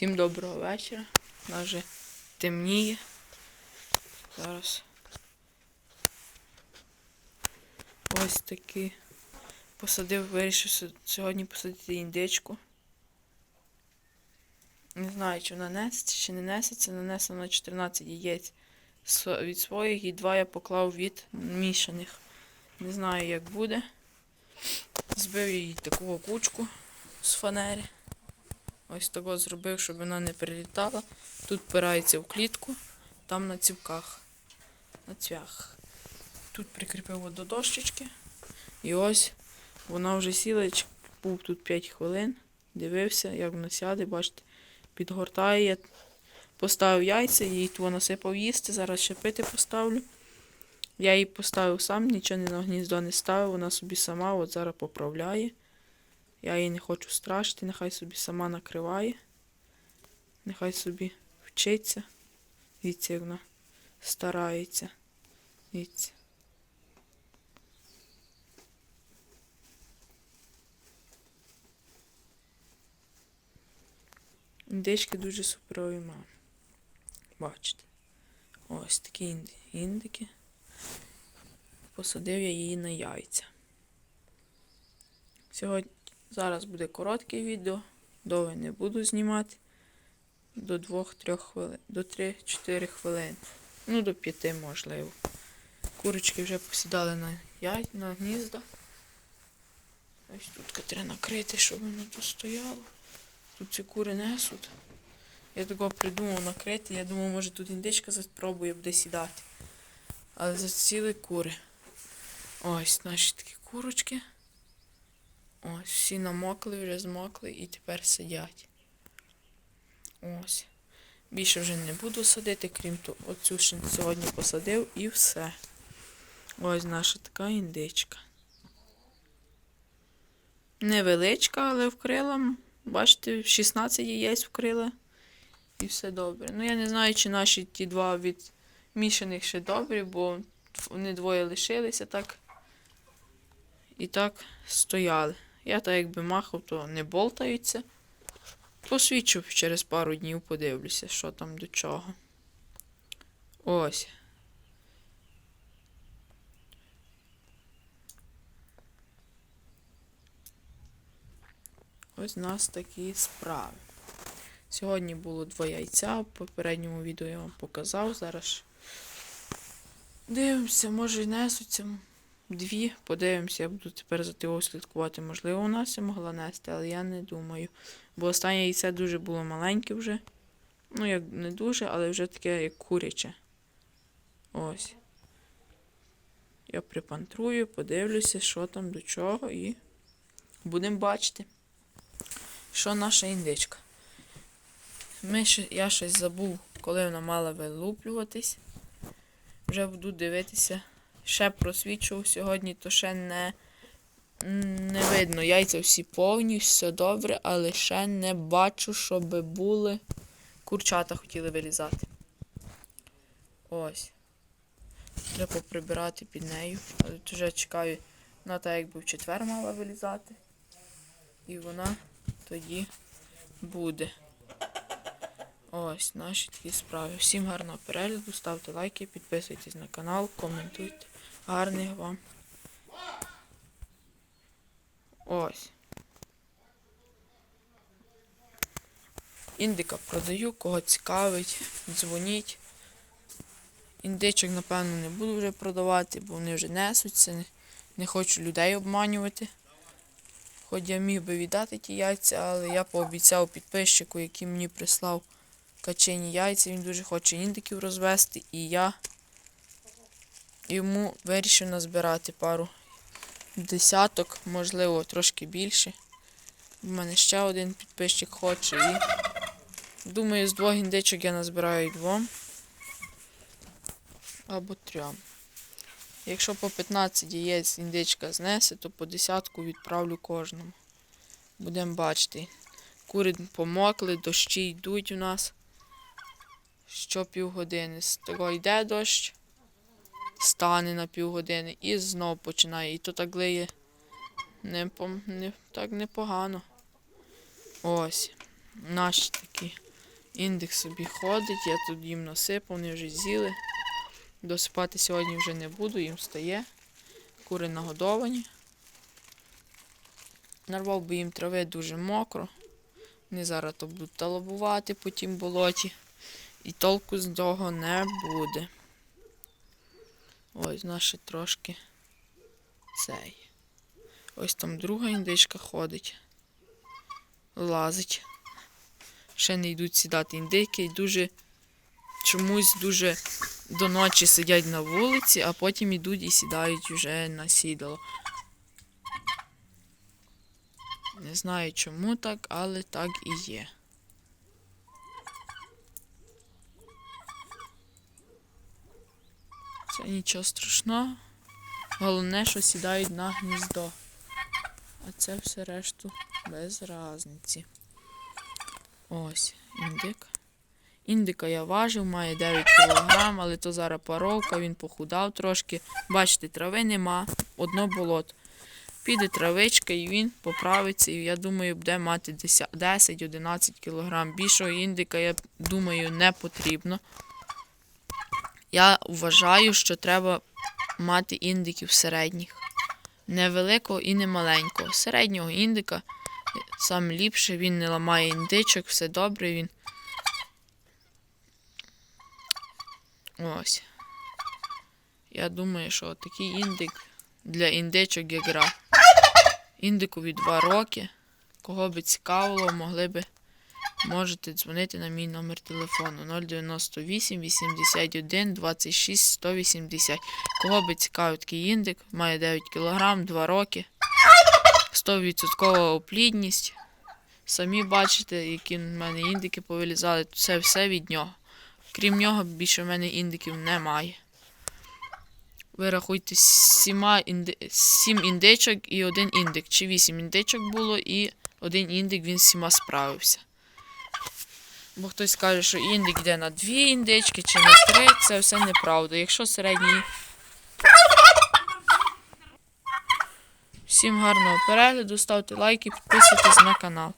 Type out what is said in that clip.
Всім доброго вечора. Нас вже темніє. Зараз. Ось такі. Посадив, вирішив сьогодні посадити індичку. Не знаю, чи вона несеться, чи не несеться. Нанесла на 14 яєць від своїх і два я поклав від мішаних. Не знаю, як буде. Збив їй таку кучку з фанери. Ось того зробив, щоб вона не прилітала. Тут впирається в клітку, там на цівках, на цвях. Тут прикріпив до дощечки. І ось вона вже сіла, був тут 5 хвилин. Дивився, як вона сяде, бачите, підгортає. Поставив яйця, їй то насипав їсти, зараз ще пити поставлю. Я її поставив сам, нічого на гніздо не ставив, вона собі сама от зараз поправляє. Я її не хочу страшити, нехай собі сама накриває. Нехай собі вчиться. Дивіться, як вона старається. Дивіться. Індички дуже суперові мами. Бачите. Ось такі інди- індики. Посадив я її на яйця. Сьогодні зараз буде коротке відео, довго не буду знімати. До 2-3 хвилин, до 3-4 хвилин. Ну, до 5 можливо. Курочки вже посідали на яй, на гнізда. Ось тут треба накрити, щоб воно тут стояло. Тут ці кури несуть. Я такого придумав накрити. Я думав, може тут індичка спробує буде сідати. Але засіли кури. Ось наші такі курочки. Ось, всі намокли, вже змокли і тепер сидять. Ось. Більше вже не буду садити, крім того, оцю ще сьогодні посадив і все. Ось наша така індичка. Невеличка, але вкрила. Бачите, 16 яєць вкрила. І все добре. Ну я не знаю, чи наші ті два від мішаних ще добрі, бо вони двоє лишилися так. І так стояли. Я так якби махав, то не болтаються. Посвідчу через пару днів, подивлюся, що там до чого. Ось. Ось у нас такі справи. Сьогодні було два яйця, в попередньому відео я вам показав. Зараз дивимося, може й несуться дві. Подивимося, я буду тепер за ТО слідкувати. Можливо, нас і могла нести, але я не думаю. Бо останнє яйце дуже було маленьке вже. Ну, як не дуже, але вже таке, як куряче. Ось. Я припантрую, подивлюся, що там до чого, і будемо бачити, що наша індичка. Ми я щось забув, коли вона мала вилуплюватись. Вже буду дивитися. Ще просвічував сьогодні, то ще не, не видно. Яйця всі повні, все добре, але ще не бачу, щоб були. Курчата хотіли вилізати. Ось. Треба поприбирати під нею. Але вже чекаю, вона так якби в четвер мала вилізати. І вона тоді буде. Ось наші такі справи. Всім гарного перегляду, ставте лайки, підписуйтесь на канал, коментуйте. Гарних вам. Ось. Індика продаю, кого цікавить, дзвоніть. Індичок, напевно, не буду вже продавати, бо вони вже несуться. Не, не хочу людей обманювати. Хоч я міг би віддати ті яйця, але я пообіцяв підписчику, який мені прислав качені яйця, він дуже хоче індиків розвести, і я йому вирішив назбирати пару десяток, можливо, трошки більше. У мене ще один підписчик хоче і думаю, з двох індичок я назбираю двом або трьом. Якщо по 15 яєць індичка знесе, то по десятку відправлю кожному. Будемо бачити. Кури помокли, дощі йдуть у нас. Що півгодини. З того йде дощ, стане на півгодини і знов починає. І то так лиє не, не, так непогано. Ось. Наші такі Індик собі ходить, я тут їм насипав, вони вже з'їли. Досипати сьогодні вже не буду, їм стає. Кури нагодовані. Нарвав би їм трави дуже мокро. Вони зараз то будуть талабувати по тім болоті. І толку з цього не буде. Ось наше трошки цей. Ось там друга індичка ходить. Лазить. Ще не йдуть сідати індики і дуже чомусь дуже до ночі сидять на вулиці, а потім йдуть і сідають вже на сідало. Не знаю чому так, але так і є. Це нічого страшного. Головне, що сідають на гніздо. А це все решту без разниці. Ось, індик. Індика я важив, має 9 кг, але то зараз паровка, він похудав трошки. Бачите, трави нема, одно болото. Піде травичка і він поправиться, і я думаю, буде мати 10-11 кг. Більшого індика, я думаю, не потрібно. Я вважаю, що треба мати індиків середніх. Не великого і не маленького. Середнього індика саме ліпше, він не ламає індичок, все добре він. Ось. Я думаю, що такий індик для індичок є гра. Індикові 2 роки. Кого би цікавило, могли би можете дзвонити на мій номер телефону 098 81 26 180. Кого би цікавив такий індик, має 9 кг, 2 роки, 100% оплідність. Самі бачите, які в мене індики повилізали. Це все від нього. Крім нього, більше в мене індиків немає. Ви рахуйте сіма інди... сім індичок і один індик. Чи вісім індичок було і один індик він з всіма справився. Бо хтось каже, що індик йде на дві індички чи на три, це все неправда. Якщо середній. Всім гарного перегляду, ставте лайки, підписуйтесь на канал.